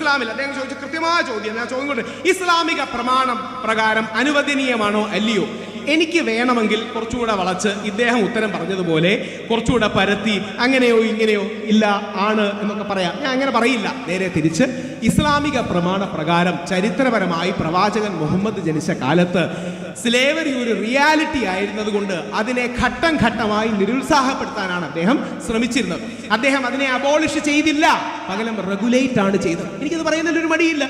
ഇസ്ലാമിൽ അദ്ദേഹം ചോദിച്ച കൃത്യമായ ചോദ്യം. ഞാൻ ചോദ്യം കൊണ്ട് ഇസ്ലാമിക പ്രമാണം പ്രകാരം അനുവദനീയമാണോ അല്ലയോ? എനിക്ക് വേണമെങ്കിൽ കുറച്ചുകൂടെ വളച്ച് ഇദ്ദേഹം ഉത്തരം പറഞ്ഞതുപോലെ കുറച്ചുകൂടെ പരത്തി അങ്ങനെയോ ഇങ്ങനെയോ ഇല്ല ആണ് എന്നൊക്കെ പറയാം. ഞാൻ അങ്ങനെ പറയില്ല. നേരെ തിരിച്ച് ഇസ്ലാമിക പ്രമാണ പ്രകാരം ചരിത്രപരമായി പ്രവാചകൻ മുഹമ്മദ് ജനിച്ച കാലത്ത് സ്ലേവറി ഒരു റിയാലിറ്റി ആയിരുന്നതുകൊണ്ട് അതിനെ ഘട്ടം ഘട്ടമായി നിരുത്സാഹപ്പെടുത്താനാണ് അദ്ദേഹം ശ്രമിച്ചിരുന്നത്. അദ്ദേഹം അതിനെ അബോളിഷ് ചെയ്തില്ല. പകരം റെഗുലേറ്റ് ആണ് ചെയ്തത്. എനിക്കത് പറയുന്നതിൽ ഒരു മടിയില്ല.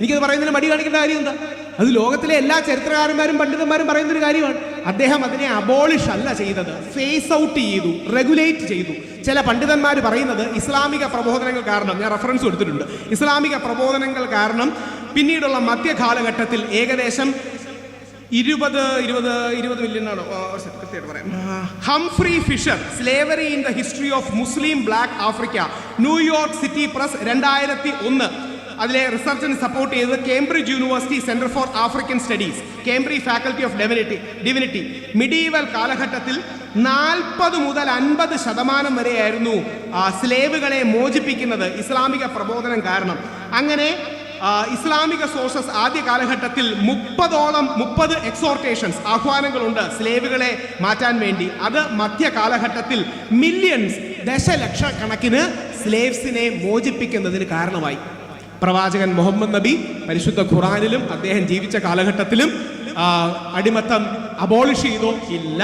എനിക്കത് പറയുന്നതിന് മടി കാണിക്കേണ്ട കാര്യം എന്താ അത് ലോകത്തിലെ എല്ലാ ചരിത്രകാരന്മാരും പണ്ഡിതന്മാരും പറയുന്ന ഒരു കാര്യമാണ്. അദ്ദേഹം അതിനെ അബോളിഷ് അല്ല ചെയ്തത്. ഫേസ് ഔട്ട് ചെയ്തു റെഗുലേറ്റ് ചെയ്തു. ചില പണ്ഡിതന്മാർ പറയുന്നത് ഇസ്ലാമിക പ്രബോധനങ്ങൾ കാരണം ഞാൻ റെഫറൻസ് കൊടുത്തിട്ടുണ്ട്. ഇസ്ലാമിക പ്രബോധനങ്ങൾ കാരണം പിന്നീടുള്ള മധ്യകാലഘട്ടത്തിൽ ഏകദേശം ഇരുപത് ഇരുപത് ഇരുപത് മില്യൺ ആണോ? കൃത്യമായിട്ട് പറയാം. Humphrey Fisher slavery in the history of Muslim black Africa New York city press രണ്ടായിരത്തി ഒന്ന് അതിലെ റിസർച്ചിന് സപ്പോർട്ട് ചെയ്തത് Cambridge university centre for African studies Cambridge faculty of divinity divinity medieval കാലഘട്ടത്തിൽ നാൽപ്പത് മുതൽ അൻപത് ശതമാനം വരെയായിരുന്നു സ്ലേവുകളെ മോചിപ്പിക്കുന്നത് ഇസ്ലാമിക പ്രബോധനം കാരണം. അങ്ങനെ ഇസ്ലാമിക സോഴ്സസ് ആദ്യ കാലഘട്ടത്തിൽ മുപ്പതോളം മുപ്പത് എക്സോർട്ടേഷൻസ് ആഹ്വാനങ്ങളുണ്ട് സ്ലേവുകളെ മാറ്റാൻ വേണ്ടി. അത് മധ്യ കാലഘട്ടത്തിൽ മില്യൺസ് ദശലക്ഷക്കണക്കിന് സ്ലേവ്സിനെ മോചിപ്പിക്കുന്നതിന് കാരണമായി. പ്രവാചകൻ മുഹമ്മദ് നബി പരിശുദ്ധ ഖുറാനിലും അദ്ദേഹം ജീവിച്ച കാലഘട്ടത്തിലും അടിമത്തം അബോളിഷ് ചെയ്തോ ഇല്ല.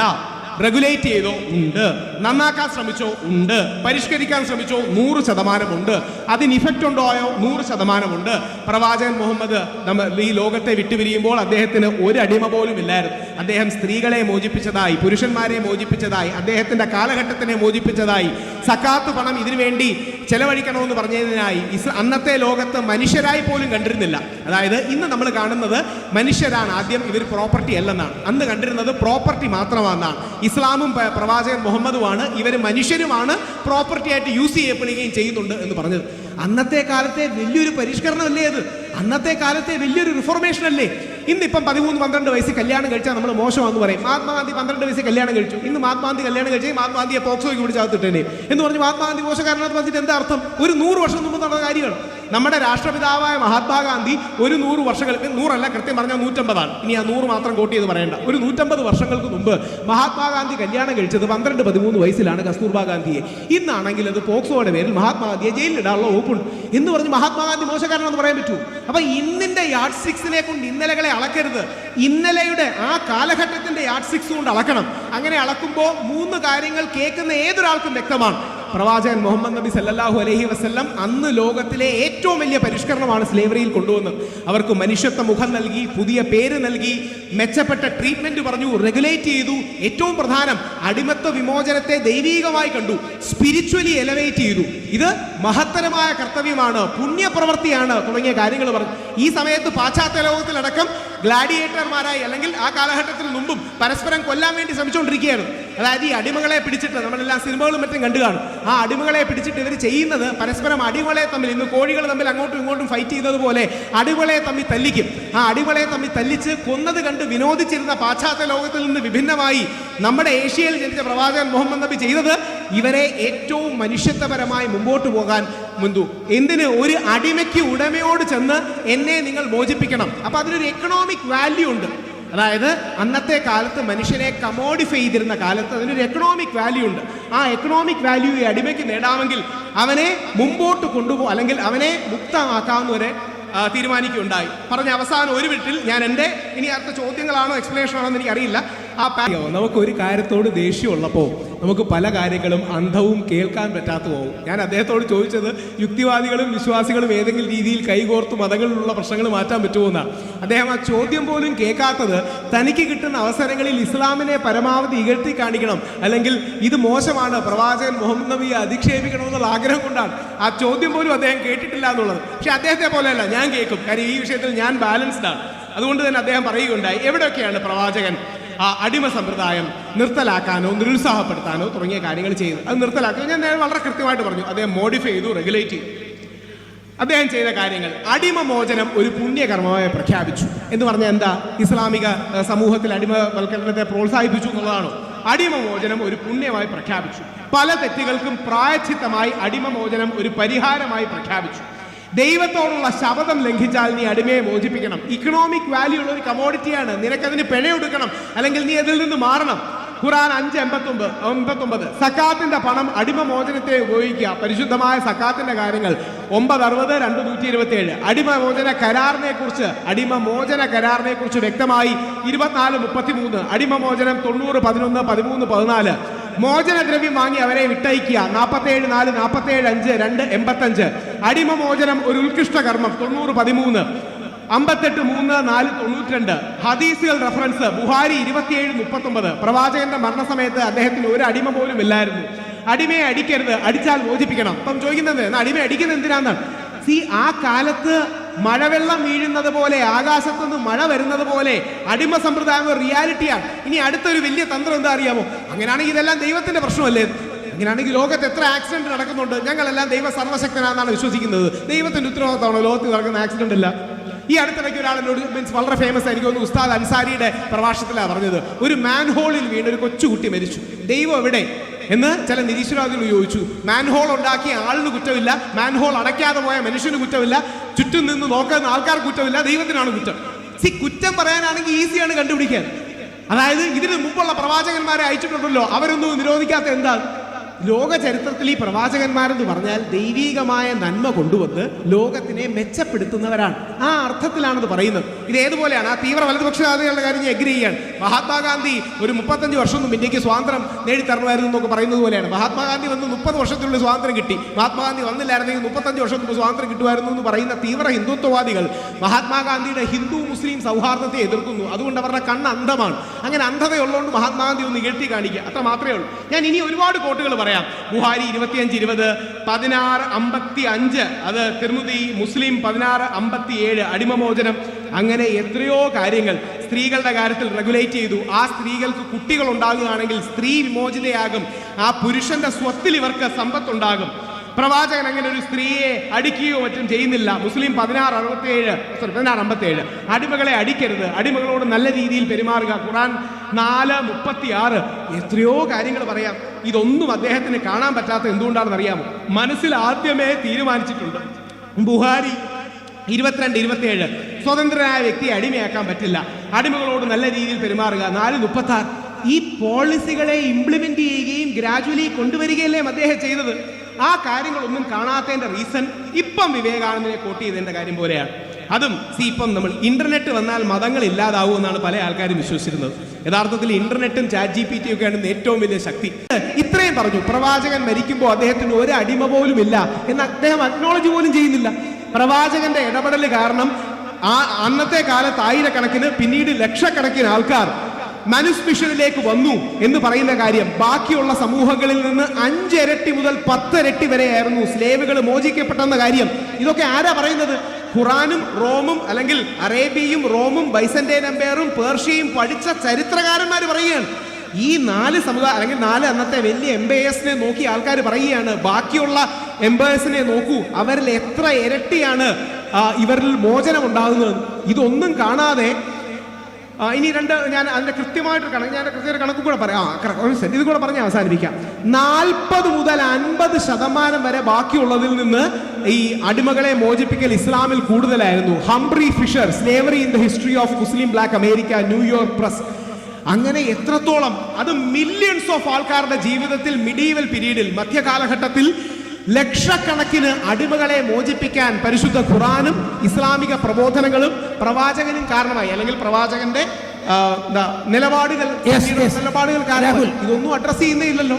റെഗുലേറ്റ് ചെയ്തോ? ഉണ്ട്. നന്നാക്കാൻ ശ്രമിച്ചോ? ഉണ്ട്. പരിഷ്കരിക്കാൻ ശ്രമിച്ചോ? നൂറ് ശതമാനമുണ്ട്. അതിന് ഇഫക്റ്റ് ഉണ്ടോയോ നൂറ് ശതമാനമുണ്ട്. പ്രവാചകൻ മുഹമ്മദ് നമ്മൾ ഈ ലോകത്തെ വിട്ടുപിരിയുമ്പോൾ അദ്ദേഹത്തിന് ഒരു അടിമ പോലും ഇല്ലായിരുന്നു. അദ്ദേഹം സ്ത്രീകളെ മോചിപ്പിച്ചതായി പുരുഷന്മാരെ മോചിപ്പിച്ചതായി അദ്ദേഹത്തിന്റെ കാലഘട്ടത്തിനെ മോചിപ്പിച്ചതായി. സക്കാത്ത് പണം ഇതിനുവേണ്ടി ചെലവഴിക്കണമെന്ന് പറഞ്ഞതിനായി ഇസ് അന്നത്തെ ലോകത്ത് മനുഷ്യരായി പോലും കണ്ടിരുന്നില്ല. അതായത് ഇന്ന് നമ്മൾ കാണുന്നത് മനുഷ്യരാണ്. ആദ്യം ഇവർ പ്രോപ്പർട്ടി അല്ലെന്നാണ്. അന്ന് കണ്ടിരുന്നത് പ്രോപ്പർട്ടി മാത്രമാണെന്നാണ്. ഇസ്ലാമും പ്രവാചകൻ മുഹമ്മദുമാണ്. ഇവർ മനുഷ്യരുമാണ്. പ്രോപ്പർട്ടി ആയിട്ട് യൂസ് ചെയ്യപ്പെടുകയും ചെയ്യുന്നുണ്ട് എന്ന് പറഞ്ഞത്. അന്നത്തെ കാലത്തെ വലിയൊരു പരിഷ്കരണമല്ലേ അത്? അന്നത്തെ കാലത്തെ വലിയൊരു റിഫോർമേഷൻ അല്ലേ? ഇന്നിപ്പം പതിമൂന്ന് പന്ത്രണ്ട് വയസ്സ് കല്യാണം കഴിച്ചാൽ നമ്മൾ മോശമാണെന്ന് പറയും. മഹാത്മാഗാന്ധി പന്ത്രണ്ട് വയസ്സ് കല്യാണം കഴിച്ചു. ഇന്ന് മഹാത്മാഗാന്ധി കല്യാണം കഴിച്ചാൽ മഹാത്മാഗാന്ധിയെ പോക്സോയ്ക്ക് പിടിച്ച് അകത്തിട്ടേനെ. എന്ന് പറഞ്ഞ് മഹാത്മാഗാന്ധി കാരണം പറഞ്ഞിട്ട് എന്താ അർത്ഥം? ഒരു നൂറ് വർഷം മുമ്പ് നടന്ന കാര്യമാണ് നമ്മുടെ രാഷ്ട്രപിതാവായ മഹാത്മാഗാന്ധി ഒരു നൂറ് വർഷങ്ങൾക്ക് നൂറല്ല കൃത്യം പറഞ്ഞാൽ നൂറ്റമ്പതാണ്. ഇനി ആ നൂറ് മാത്രം കോട്ട് എന്ന് പറയേണ്ട. ഒരു നൂറ്റമ്പത് വർഷങ്ങൾക്ക് മുമ്പ് മഹാത്മാഗാന്ധി കല്യാണം കഴിച്ചത് പന്ത്രണ്ട് പതിമൂന്ന് വയസ്സിലാണ് കസ്തൂർബാ ഗാന്ധിയെ. ഇന്നാണെങ്കിൽ അത് പോക്സോയുടെ പേരിൽ മഹാത്മാഗാന്ധിയെ ജയിലിലിടാനുള്ള വകുപ്പുണ്ട്. എന്ന് പറഞ്ഞ് മഹാത്മാഗാന്ധി മോശക്കാരനെന്ന് പറയാൻ പറ്റൂ. അപ്പൊ ഇന്നിന്റെ യാഡ് സിക്സിനെ കൊണ്ട് ഇന്നലകളെ അളക്കരുത്. ഇന്നലെയുടെ ആ കാലഘട്ടത്തിന്റെ യാഡ് സിക്സ് കൊണ്ട് അളക്കണം. അങ്ങനെ അളക്കുമ്പോൾ മൂന്ന് കാര്യങ്ങൾ കേൾക്കുന്ന ഏതൊരാൾക്കും വ്യക്തമാണ്. പ്രവാചകൻ മുഹമ്മദ് നബി സല്ലാഹു അലഹി വസ്ല്ലം അന്ന് ലോകത്തിലെ ഏറ്റവും വലിയ പരിഷ്കരണമാണ് സ്ലേവറിയിൽ കൊണ്ടുവന്നത്. അവർക്ക് മനുഷ്യത്വ മുഖം നൽകി പുതിയ പേര് നൽകി മെച്ചപ്പെട്ട ട്രീറ്റ്മെന്റ് പറഞ്ഞു റെഗുലേറ്റ് ചെയ്തു. ഏറ്റവും പ്രധാനം അടിമത്വ വിമോചനത്തെ ദൈവീകമായി കണ്ടു. സ്പിരിച്വലി എലവേറ്റ് ചെയ്തു. ഇത് മഹത്തരമായ കർത്തവ്യമാണ്. പുണ്യപ്രവൃത്തിയാണ് തുടങ്ങിയ കാര്യങ്ങൾ പറഞ്ഞു. ഈ സമയത്ത് പാശ്ചാത്യ ലോകത്തിലടക്കം ഗ്ലാഡിയേറ്റർമാരായി അല്ലെങ്കിൽ ആ കാലഘട്ടത്തിന് മുമ്പും പരസ്പരം കൊല്ലാൻ വേണ്ടി ശ്രമിച്ചുകൊണ്ടിരിക്കുകയാണ് അതായത് ഈ അടിമകളെ പിടിച്ചിട്ട് നമ്മളെല്ലാം സിനിമകളും മറ്റും കണ്ടു കാണും. ആ അടിമകളെ പിടിച്ചിട്ട് ഇവർ ചെയ്യുന്നത് പരസ്പരം അടിമകളെ തമ്മിൽ ഇന്ന് കോഴികൾ തമ്മിൽ അങ്ങോട്ടും ഇങ്ങോട്ടും ഫൈറ്റ് ചെയ്യുന്നത് പോലെ അടിമകളെ തമ്മിൽ തല്ലിക്കും. ആ അടിമകളെ തമ്മിൽ തല്ലിച്ച് കൊന്നത് കണ്ട് വിനോദിച്ചിരുന്ന പാശ്ചാത്യ ലോകത്തിൽ നിന്ന് വിഭിന്നമായി നമ്മുടെ ഏഷ്യയിൽ ജനിച്ച പ്രവാചകൻ മുഹമ്മദ് നബി ചെയ്തത് ഇവരെ ഏറ്റവും മനുഷ്യത്വപരമായി മുമ്പോട്ട് പോകാൻ മുന്തു എന്തിന് ഒരു അടിമയ്ക്ക് ഉടമയോട് ചെന്ന് എന്നെ നിങ്ങൾ മോചിപ്പിക്കണം? അപ്പൊ അതിനൊരു എക്കണോമിക് വാല്യൂ ഉണ്ട്. അതായത് അന്നത്തെ കാലത്ത് മനുഷ്യനെ കമോഡിഫൈ ചെയ്തിരുന്ന കാലത്ത് അതിനൊരു എക്കണോമിക് വാല്യൂ ഉണ്ട്. ആ എക്കണോമിക് വാല്യൂ ഈ അടിമയ്ക്ക് നേടാമെങ്കിൽ അവനെ മുമ്പോട്ട് കൊണ്ടുപോ അല്ലെങ്കിൽ അവനെ മുക്തമാക്കാവുന്നവരെ തീരുമാനിക്കുകയുണ്ടായി. പറഞ്ഞ അവസാനം ഒരു വീട്ടിൽ ഞാൻ എന്റെ ഇനി അടുത്ത ചോദ്യങ്ങളാണോ എക്സ്പ്ലനേഷൻ ആണോ എന്ന് എനിക്കറിയില്ല. ആ പാ- നമുക്ക് ഒരു കാര്യത്തോട് ദേഷ്യമുള്ളപ്പോൾ നമുക്ക് പല കാര്യങ്ങളും അന്ധവും കേൾക്കാൻ പറ്റാത്ത പോകും ഞാൻ അദ്ദേഹത്തോട് ചോദിച്ചത് യുക്തിവാദികളും വിശ്വാസികളും ഏതെങ്കിലും രീതിയിൽ കൈകോർത്ത് മതങ്ങളിലുള്ള പ്രശ്നങ്ങൾ മാറ്റാൻ പറ്റുമോ എന്നാണ് അദ്ദേഹം ആ ചോദ്യം പോലും കേൾക്കാത്തത് തനിക്ക് കിട്ടുന്ന അവസരങ്ങളിൽ ഇസ്ലാമിനെ പരമാവധി ഇകഴ്ത്തി കാണിക്കണം. അല്ലെങ്കിൽ ഇത് മോശമാണ് പ്രവാചകൻ മുഹമ്മദ് നബിയെ അധിക്ഷേപിക്കണം എന്നുള്ള ആഗ്രഹം കൊണ്ടാണ് ആ ചോദ്യം പോലും അദ്ദേഹം കേട്ടിട്ടില്ല എന്നുള്ളത്. പക്ഷെ അദ്ദേഹത്തെ പോലെയല്ല ഞാൻ കേൾക്കും. കാര്യം ഈ വിഷയത്തിൽ ഞാൻ ബാലൻസ്ഡ് ആണ്. അതുകൊണ്ട് തന്നെ അദ്ദേഹം പറയുകയുണ്ടായി എവിടെയൊക്കെയാണ് പ്രവാചകൻ? ആ അടിമ സമ്പ്രദായം നിർത്തലാക്കാനോ നിരുത്സാഹപ്പെടുത്താനോ തുടങ്ങിയ കാര്യങ്ങൾ ചെയ്തു അത് നിർത്തലാക്കുക. ഞാൻ നേരെ വളരെ കൃത്യമായിട്ട് പറഞ്ഞു. അദ്ദേഹം മോഡിഫൈ ചെയ്തു റെഗുലേറ്റ് ചെയ്തു. അദ്ദേഹം ചെയ്ത കാര്യങ്ങൾ അടിമ മോചനം ഒരു പുണ്യകർമ്മമായി പ്രഖ്യാപിച്ചു. എന്ന് പറഞ്ഞാൽ എന്താ? ഇസ്ലാമിക സമൂഹത്തിൽ അടിമവൽക്കരണത്തെ പ്രോത്സാഹിപ്പിച്ചു എന്നുള്ളതാണോ? അടിമ മോചനം ഒരു പുണ്യമായി പ്രഖ്യാപിച്ചു. പല തെറ്റുകൾക്കും പ്രായച്ചിത്തമായി അടിമ മോചനം ഒരു പരിഹാരമായി പ്രഖ്യാപിച്ചു. ദൈവത്തോടുള്ള ശപഥം ലംഘിച്ചാൽ നീ അടിമയെ മോചിപ്പിക്കണം. ഇക്കണോമിക് വാല്യൂ ഉള്ള ഒരു കമോഡിറ്റിയാണ് നിനക്കതിന് പിഴയൊടുക്കണം അല്ലെങ്കിൽ നീ അതിൽ നിന്ന് മാറണം. ഖുറാൻ അഞ്ച് എൺപത്തൊമ്പത് എൺപത്തൊമ്പത്. സക്കാത്തിന്റെ പണം അടിമ മോചനത്തെ ഉപയോഗിക്കുക. പരിശുദ്ധമായ സക്കാത്തിന്റെ കാര്യങ്ങൾ ഒമ്പത് അറുപത് രണ്ട് നൂറ്റി ഇരുപത്തി ഏഴ് അടിമ മോചന കരാറിനെ കുറിച്ച് അടിമ മോചന കരാറിനെ കുറിച്ച് വ്യക്തമായി ഇരുപത്തിനാല് മുപ്പത്തിമൂന്ന്. അടിമ മോചനം തൊണ്ണൂറ് പതിനൊന്ന് പതിമൂന്ന് പതിനാല്. മോചനദ്രവ്യം വാങ്ങി അവരെ വിട്ടയക്കുക. നാൽപ്പത്തേഴ് നാല് നാൽപ്പത്തേഴ് അഞ്ച് രണ്ട് എൺപത്തഞ്ച്. അടിമ മോചനം ഒരു ഉത്കൃഷ്ട കർമ്മം. തൊണ്ണൂറ് പതിമൂന്ന്. അമ്പത്തെട്ട് മൂന്ന് നാല് തൊണ്ണൂറ്റിരണ്ട്. ഹദീസുകൾ റെഫറൻസ്. ബുഹാരി ഇരുപത്തിയേഴ് മുപ്പത്തൊമ്പത്. പ്രവാചകന്റെ മരണസമയത്ത് അദ്ദേഹത്തിന് ഒരു അടിമ പോലും ഇല്ലായിരുന്നു. അടിമയെ അടിക്കരുത്. അടിച്ചാൽ മോചിപ്പിക്കണം. അപ്പം ചോദിക്കുന്നത് അടിമ അടിക്കുന്നത് എന്തിനാന്ന്? സി ആ കാലത്ത് മഴവെള്ളം വീഴുന്നത് പോലെ ആകാശത്തുനിന്ന് മഴ വരുന്നത് പോലെ അടിമ സമ്പ്രദായം ഒരു റിയാലിറ്റിയാണ്. ഇനി അടുത്തൊരു വലിയ തന്ത്രം എന്താ അറിയാമോ? അങ്ങനെയാണെങ്കിൽ ഇതെല്ലാം ദൈവത്തിന്റെ പ്രശ്നമല്ലേ? അങ്ങനെയാണെങ്കിൽ ലോകത്ത് എത്ര ആക്സിഡന്റ് നടക്കുന്നുണ്ട്? ഞങ്ങളെല്ലാം ദൈവ സർവശക്തനാണെന്നാണ് വിശ്വസിക്കുന്നത്. ദൈവത്തിന്റെ ഉത്തരവാദിത്തമാണോ? ലോകത്ത് നടക്കുന്ന ആക്സിഡന്റ് അല്ല. ഈ അടുത്തിടയ്ക്ക് ഒരാൾ എന്നോട് മീൻസ് വളരെ ഫേമസ് ആയിരിക്കും ഒന്ന് ഉസ്താദ് അൻസാരിയുടെ പ്രഭാഷണത്തിലാണ് പറഞ്ഞത്. ഒരു മാൻഹോളിൽ വീണ് ഒരു കൊച്ചുകുട്ടി മരിച്ചു. ദൈവം എവിടെ? എന്ന് ചില നിരീശ്വരവാദികൾ ചോദിച്ചു മാൻഹോൾ ഉണ്ടാക്കിയ ആളിന് കുറ്റമില്ല മാൻഹോൾ അടയ്ക്കാതെ പോയ മനുഷ്യന് കുറ്റമില്ല ചുറ്റും നിന്ന് നോക്കുന്ന ആൾക്കാർ കുറ്റമില്ല ദൈവത്തിനാണ് കുറ്റം. സി കുറ്റം പറയാനാണെങ്കിൽ ഈസിയാണ് കണ്ടുപിടിക്കാൻ. അതായത് ഇതിന് മുമ്പുള്ള പ്രവാചകന്മാരെ അയച്ചിട്ടുണ്ടല്ലോ അവരൊന്നും നിരോധിക്കാത്ത എന്താണ്? ലോക ചരിത്രത്തിൽ ഈ പ്രവാചകന്മാരെന്ന് പറഞ്ഞാൽ ദൈവീകമായ നന്മ കൊണ്ടുവന്ന് ലോകത്തിനെ മെച്ചപ്പെടുത്തുന്നവരാണ്. ആ അർത്ഥത്തിലാണത് പറയുന്നത്. ഇത് ഏതുപോലെയാണ്? ആ തീവ്ര വലതുപക്ഷവാദികളുടെ കാര്യം ഞാൻ എഗ്രി ചെയ്യാണ്. മഹാത്മാഗാന്ധി ഒരു മുപ്പത്തഞ്ച് വർഷം മുമ്പ് ഇന്ത്യയ്ക്ക് സ്വാതന്ത്ര്യം നേടിത്തരണമായിരുന്നു എന്നൊക്കെ പറയുന്നത് പോലെയാണ്. മഹാത്മാഗാന്ധി വന്ന് മുപ്പത് വർഷത്തിനുള്ളിൽ സ്വാതന്ത്ര്യം കിട്ടി. മഹാത്മാഗാന്ധി വന്നില്ലായിരുന്നെങ്കിൽ മുപ്പത്തഞ്ച് വർഷം മുമ്പ് സ്വാതന്ത്ര്യം കിട്ടുമായിരുന്നു എന്ന് പറയുന്ന തീവ്ര ഹിന്ദുത്വവാദികൾ മഹാത്മാഗാന്ധിയുടെ ഹിന്ദു മുസ്ലിം സൗഹാർദ്ദത്തെ എതിർക്കുന്നു. അതുകൊണ്ട് അവരുടെ കണ്ണ് അന്ധമാണ്. അങ്ങനെ അന്ധതയുള്ളതുകൊണ്ട് മഹാത്മാഗാന്ധി ഒന്ന് ഇകഴ്ത്തി കാണിക്കുക. അത്ര മാത്രമേ ഉള്ളൂ. ഞാൻ ഇനി ഒരുപാട് കോട്ടുകൾ പറയാം. ബുഹാരി ഇരുപത്തിയഞ്ച് ഇരുപത് പതിനാറ് അമ്പത്തി അഞ്ച്. അത് തിരുമുതി മുസ്ലിം പതിനാറ് അമ്പത്തി ഏഴ് അടിമമോചനം. അങ്ങനെ എത്രയോ കാര്യങ്ങൾ സ്ത്രീകളുടെ കാര്യത്തിൽ റെഗുലേറ്റ് ചെയ്തു. ആ സ്ത്രീകൾക്ക് കുട്ടികൾ ഉണ്ടാകുകയാണെങ്കിൽ സ്ത്രീ വിമോചിതയാകും. ആ പുരുഷന്റെ സ്വത്തിൽ ഇവർക്ക് സമ്പത്തുണ്ടാകും. പ്രവാചകൻ അങ്ങനെ ഒരു സ്ത്രീയെ അടിക്കുകയോ മറ്റും ചെയ്യുന്നില്ല. മുസ്ലിം പതിനാറ് അറുപത്തിയേഴ് സോറി പതിനാറ് അമ്പത്തിയേഴ് അടിമകളെ അടിക്കരുത്. അടിമകളോട് നല്ല രീതിയിൽ പെരുമാറുക. ഖുറാൻ നാല് മുപ്പത്തി ആറ് എത്രയോ കാര്യങ്ങൾ പറയാം. ഇതൊന്നും അദ്ദേഹത്തിന് കാണാൻ പറ്റാത്ത എന്തുകൊണ്ടാണെന്ന് അറിയാമോ? മനസ്സിൽ ആദ്യമേ തീരുമാനിച്ചിട്ടുണ്ട്. ബുഹാരി ഇരുപത്തിരണ്ട് ഇരുപത്തിയേഴ് സ്വതന്ത്രനായ വ്യക്തിയെ അടിമയാക്കാൻ പറ്റില്ല. അടിമകളോട് നല്ല രീതിയിൽ പെരുമാറുക. നാല് മുപ്പത്തി ഈ പോളിസികളെ ഇംപ്ലിമെന്റ് ചെയ്യുകയും ഗ്രാജുവലി കൊണ്ടുവരികയല്ലേ അദ്ദേഹം ചെയ്തത്? ആ കാര്യങ്ങളൊന്നും കാണാത്തതിന്റെ റീസൺ ഇപ്പം വിവേകാനന്ദനെ കോട്ട് ചെയ്തതിന്റെ കാര്യം പോലെയാണ്. അതും സി ഇപ്പം നമ്മൾ ഇന്റർനെറ്റ് വന്നാൽ മതങ്ങൾ ഇല്ലാതാവും എന്നാണ് പല ആൾക്കാരും വിശ്വസിച്ചിരുന്നത്. യഥാർത്ഥത്തിൽ ഇന്റർനെറ്റും ചാറ്റ് ജി പി ടി ഒക്കെയാണ് ഏറ്റവും വലിയ ശക്തി. ഇത്രയും പറഞ്ഞു പ്രവാചകൻ മരിക്കുമ്പോൾ അദ്ദേഹത്തിന് ഒരു അടിമ പോലും ഇല്ല എന്ന് അദ്ദേഹം അക്നോളജ് പോലും ചെയ്യുന്നില്ല. പ്രവാചകന്റെ ഇടപെടൽ കാരണം ആ അന്നത്തെ കാലത്ത് ആയിരക്കണക്കിന് പിന്നീട് ലക്ഷക്കണക്കിന് ആൾക്കാർ മനുസ്മിഷനിലേക്ക് വന്നു എന്ന് പറയുന്ന കാര്യം. ബാക്കിയുള്ള സമൂഹങ്ങളിൽ നിന്ന് അഞ്ചിരട്ടി മുതൽ പത്തിരട്ടി വരെയായിരുന്നു സ്ലേവുകൾ മോചിക്കപ്പെട്ടെന്ന കാര്യം. ഇതൊക്കെ ആരാ പറയുന്നത്? ഖുറാനും റോമും അല്ലെങ്കിൽ അറേബ്യയും റോമും ബൈസന്റൈൻ നമ്പേറും പേർഷ്യയും പഠിച്ച ചരിത്രകാരന്മാർ പറയുകയാണ്. ഈ നാല് സമുദായം അല്ലെങ്കിൽ നാല് അന്നത്തെ വലിയ എംപയേഴ്സിനെ നോക്കി ആൾക്കാർ പറയുകയാണ് ബാക്കിയുള്ള എംപയേഴ്സിനെ നോക്കൂ അവരിൽ എത്ര ഇരട്ടിയാണ് ഇവരിൽ മോചനം ഉണ്ടാകുന്നത് ഇതൊന്നും കാണാതെ ഇനി രണ്ട് ഞാൻ അതിന്റെ കൃത്യമായിട്ട് കണക്ക് ഞാൻ കൃത്യ കണക്ക് കൂടെ പറയാം. ആ, ഇത് കൂടെ പറഞ്ഞ് അവസാനിപ്പിക്കാം. നാൽപ്പത് മുതൽ അൻപത് ശതമാനം വരെ ബാക്കിയുള്ളതിൽ നിന്ന് ഈ അടിമകളെ മോചിപ്പിക്കൽ ഇസ്ലാമിൽ കൂടുതലായിരുന്നു. Humphrey Fisher slavery in the history of Muslim black America New York press. അങ്ങനെ എത്രത്തോളം അത് മില്യൺസ് ഓഫ് ആൾക്കാരുടെ ജീവിതത്തിൽ മിഡീവൽ പീരീഡിൽ മധ്യകാലഘട്ടത്തിൽ ലക്ഷക്കണക്കിന് അടിമകളെ മോചിപ്പിക്കാൻ പരിശുദ്ധ ഖുറാനും ഇസ്ലാമിക പ്രബോധനങ്ങളും പ്രവാചകനും കാരണമായി. അല്ലെങ്കിൽ പ്രവാചകന്റെ നിലപാടുകൾ. നിലപാടുകൾ ഇതൊന്നും അഡ്രസ് ചെയ്യുന്നേ ഇല്ലല്ലോ.